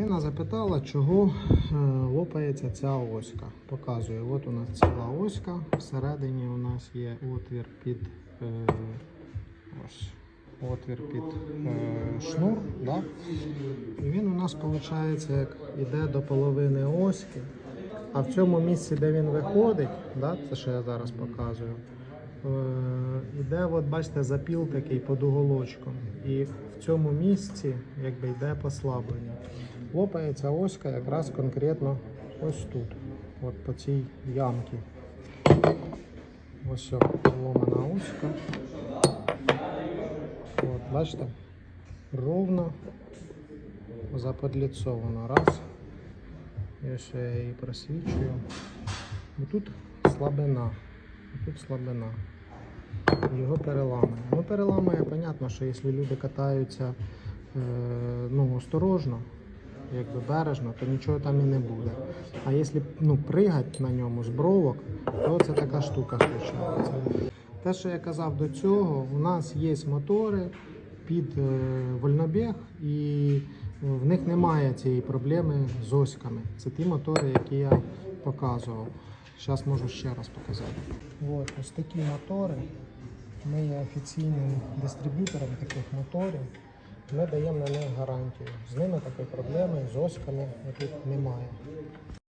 Людина запитала, чого е, лопається ця оська. Показую, от у нас ціла оська, всередині у нас є отвір під е, ось, отвір під е, шнур. Да? І він у нас виходить, як іде до половини оськи. А в цьому місці, де він виходить, да, це що я зараз показую, е, іде, от бачите, запіл такий під уголочком. І в цьому місці якби йде послаблення. Лопається оська якраз конкретно ось тут, от по цій ямці. Ось ломана оська. От, бачите, ровно заподліцовано. Раз. Я ще її просвічую. І тут слабина. І тут слабина. Його переламує. Ну, переламує, понятно, що якщо люди катаються е, ну, осторожно, якби бережно, то нічого там і не буде. А якщо ну, пригати на ньому з бровок, то це така штука случається. Те, що я казав до цього, у нас є мотори під е, вольнобіг і в них немає цієї проблеми з оськами. Це ті мотори, які я показував. Зараз можу ще раз показати. От, ось такі мотори. Ми є офіційним дистриб'ютором таких моторів. Ми даємо на них гарантію. З ними такої проблеми, з оськами тут немає.